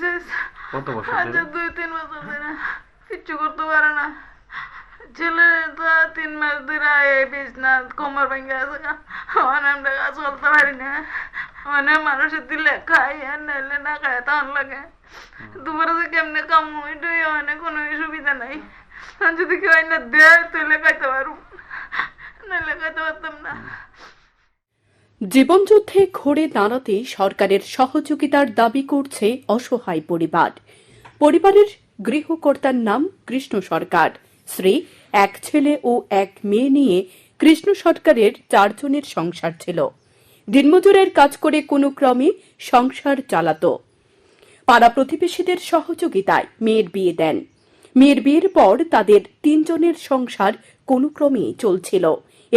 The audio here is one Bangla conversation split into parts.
প্যারালাইসিস কত বছর আজ দুই তিন বছর ধরে। কিচ্ছু করতে পারে না। ছেলে তো তিন মাস ধরে এই বিছনা কোমর ভেঙে আছে। মানে আমরা চলতে পারি না। মানে মানুষের দিলে খাই আর নাইলে না খায় তখন লাগে। দুপুরে যে কেমনে কাম ওইটাই মানে কোনো সুবিধা নাই। যদি কেউ না দেয় তাহলে খাইতে পারব নাইলে খাইতে পারতাম না। জীবনযুদ্ধে ঘুরে দাঁড়াতে সরকারের সহযোগিতার দাবি করছে অসহায় পরিবার। পরিবারের গৃহকর্তার নাম কৃষ্ণ সরকার। শ্রী এক ছেলে ও এক মেয়ে নিয়ে কৃষ্ণ সরকারের চারজনের সংসার ছিল। দিনমজুরের কাজ করে কোনো ক্রমে সংসার চালাতো। পাড়া প্রতিবেশীদের সহযোগিতায় মেয়ের বিয়ে দেন। মেয়ের বিয়ের পর তাদের তিনজনের সংসার কোনো ক্রমে চলছিল।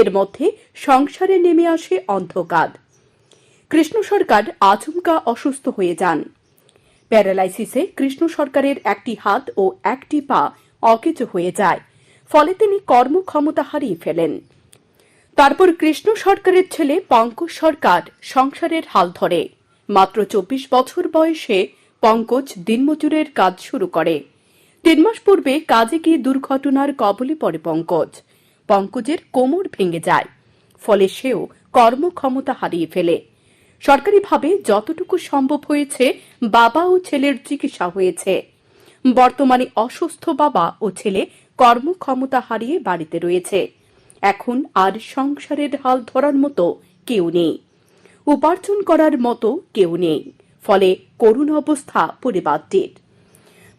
এর মধ্যে সংসারে নেমে আসে অন্ধকার। কৃষ্ণ সরকার আচমকা অসুস্থ হয়ে যান। প্যারালাইসিসে কৃষ্ণ সরকারের একটি হাত ও একটি পা অকেজ হয়ে যায়, ফলে তিনি কর্মক্ষমতা হারিয়ে ফেলেন। তারপর কৃষ্ণ সরকারের ছেলে পঙ্কজ সরকার সংসারের হাল ধরে। মাত্র চব্বিশ বছর বয়সে পঙ্কজ দিনমজুরের কাজ শুরু করে। তিন মাস পূর্বে কাজে গিয়ে দুর্ঘটনার কবলে পড়ে পঙ্কজ। পঙ্কজের কোমর ভেঙে যায়। ফলে সেও কর্মক্ষমতা হারিয়ে ফেলে। সরকারিভাবে যতটুকু সম্ভব হয়েছে বাবা ও ছেলের চিকিৎসা হয়েছে। বর্তমানে অসুস্থ বাবা ও ছেলে কর্মক্ষমতা হারিয়ে বাড়িতে রয়েছে। এখন আর সংসারের হাল ধরার মতো কেউ নেই। উপার্জন করার মতো কেউ নেই। ফলে করুণ অবস্থা পরিবারটির।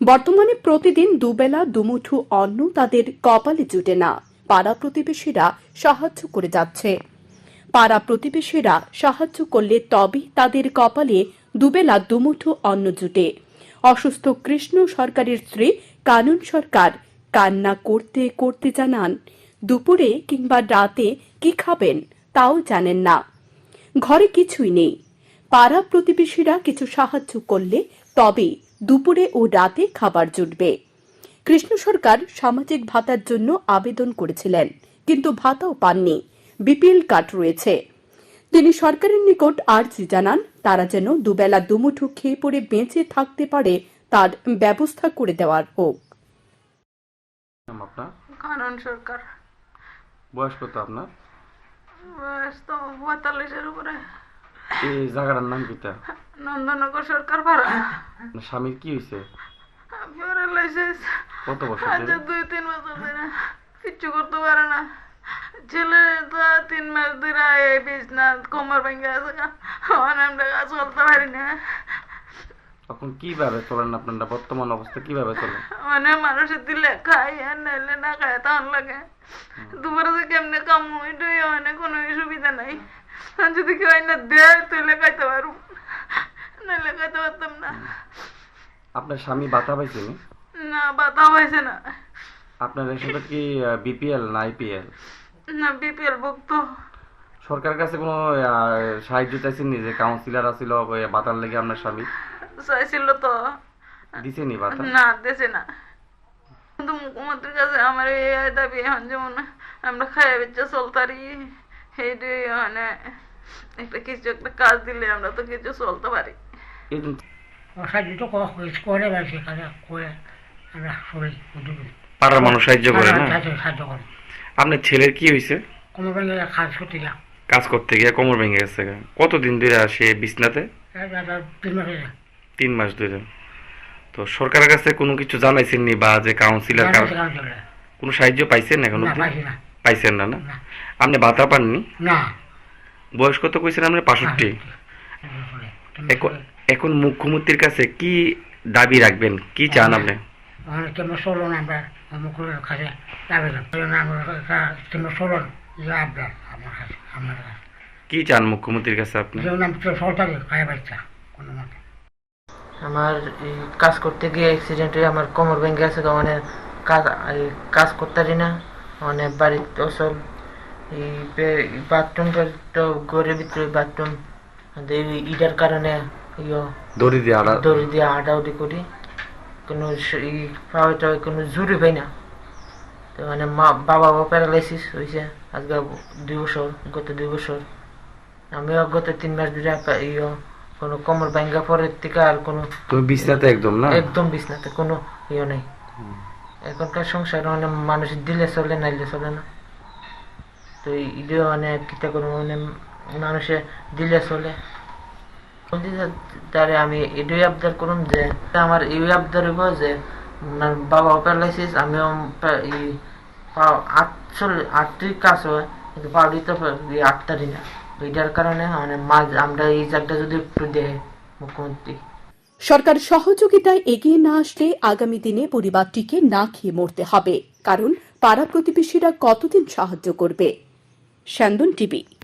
বর্তমানে প্রতিদিন দুবেলা দুমুঠু অন্ন তাদের কপালে জুটে না। পাড়া প্রতিবেশীরা সাহায্য করে যাচ্ছে। পাড়া প্রতিবেশীরা সাহায্য করলে তবেই তাদের কপালে দুবেলা দুমুঠো অন্ন জুটে। অসুস্থ কৃষ্ণ সরকারের স্ত্রী কানুন সরকার কান্না করতে করতে জানান, দুপুরে কিংবা রাতে কি খাবেন তাও জানেন না। ঘরে কিছুই নেই। পাড়া প্রতিবেশীরা কিছু সাহায্য করলে তবে দুপুরে ও রাতে খাবার জুটবে। কৃষ্ণ সরকার সামাজিক ভাতার জন্য আবেদন করেছিলেন কিন্তু ভাতাও পাননি। বিপিএল কার্ড রয়েছে। তিনি সরকারের নিকট আর্জি জানান তারা যেন দুবেলা দুমুঠো খেয়ে পড়ে বেঁচে থাকতে পারে তার ব্যবস্থা করে দেওয়ার হোক। কানন সরকার। বয়স কত আপনার? বয়স তো পঁয়তাল্লিশের উপরে। এই জায়গাটার নাম কিটা? নন্দনগর সরকার ভাড়া। আপনার স্বামীর কি হয়েছে কত বছর দুই তিন বছর ধরে কিচ্ছু করতে পারে না ছেলে তো তিন মাস ধরে এই বিছনা কোমর ভেঙে আছে আমরা চলতে পারি না এখন কীভাবে চলেন আপনারা বর্তমান অবস্থা কীভাবে চলেন মানে মানুষের দিলে খাই আর নাইলে না খায় তখন লাগে দুপুরে যে কেমনে কাম ওইটাই মানে কোনো সুবিধা নাই যদি কেউ না দেয় তাহলে খাইতে পারব নাইলে খাইতে পারতাম না আপনার স্বামী বাতা পাইছেন না? বাতা হয়েছে না। আপনার সাথে কি বিপিএল না আইপিএল? না বিপিএল ভুক্ত। সরকারের কাছে কোনো সাহায্য চাইছেন নি যে কাউন্সিলর আছিল বাতার লেগে আপনার স্বামী? চাইছিল তো। দিছেনি বাতা? না দেশে না। কিন্তু মুখ্যমন্ত্রীর কাছে আমার এই দাবি এখন যেমন আমরা খাইয়া বেচে চলতারি সেইটাই মানে একটা কিছু একটা কাজ দিলে আমরা তো কিছু চলতে পারি। সাহায্য করা হয়েছে করে বেড়াচ্ছে কাজে করে আমরা সবাই পাড়ার মানুষ সাহায্য করে না সাহায্য করে। আপনার ছেলের কি হয়েছে? কাজ করতে গেলাম কাজ করতে গিয়ে কোমর ভেঙে গেছে। কতদিন ধরে আসে বিছনাতে? তিন মাস হয়ে ধরে। তো সরকারের কাছে কোনো কিছু জানাইছেন নি বা যে কাউন্সিলর কোনো সাহায্য পাইছেন এখন? পাইছেন না না। আপনি ভাতা পাননি? না। বয়স কত কইছেন আপনি? পাঁষট্টি হ্যাঁ, এখন মুখ্যমন্ত্রীর কাছে কি দাবি রাখবেন? কি চান আপনি? চলুন আমরা কাছে আমরা চলুন আমার কাছে আমার কাছে। কি চান মুখ্যমন্ত্রীর কাছে আপনি? যেমন আমি তো সরকারি খাই বাচ্চা কোনো মতে। আমার এই কাজ করতে গিয়ে অ্যাক্সিডেন্ট হয়ে আমার কোমর ভেঙে গেছে তো মানে কাজ এই কাজ করতে পারি না। মানে বাড়িতে এই বাথরুম তো ঘরের ভিতরে বাথরুম ইটার কারণে ইয়ে দড়ি দিয়ে আড়া দড়ি দিয়ে হাঁটাউটি করি কোনো পাওয়া টাওয়া কোনো জুড়ি পাই না তো মানে মা বাবা প্যারালাইসিস হয়েছে আজকে দুই বছর গত দুই বছর আমিও গত তিন মাস ধরে ইয়ে কোনো কোমর ভাঙ্গা পরের থেকে আর কোনো তুমি বিছনাতে একদম না একদম বিছনাতে কোনো ইয়ে নেই এখনকার সংসার মানে মানুষ দিলে চলে নাইলে চলে না তো ইডে মানে কিতা করব মানে মানুষে দিলে চলে আমি এটাই আবদার যে, আমার এই আবদার আমিও না। এটার কারণে মানে মাঝ আমরা এই যদি সরকার সহযোগিতায় এগিয়ে না আসলে আগামী দিনে পরিবারটিকে না খেয়ে মরতে হবে। কারণ পাড়া প্রতিবেশীরা কতদিন সাহায্য করবে? টিভি।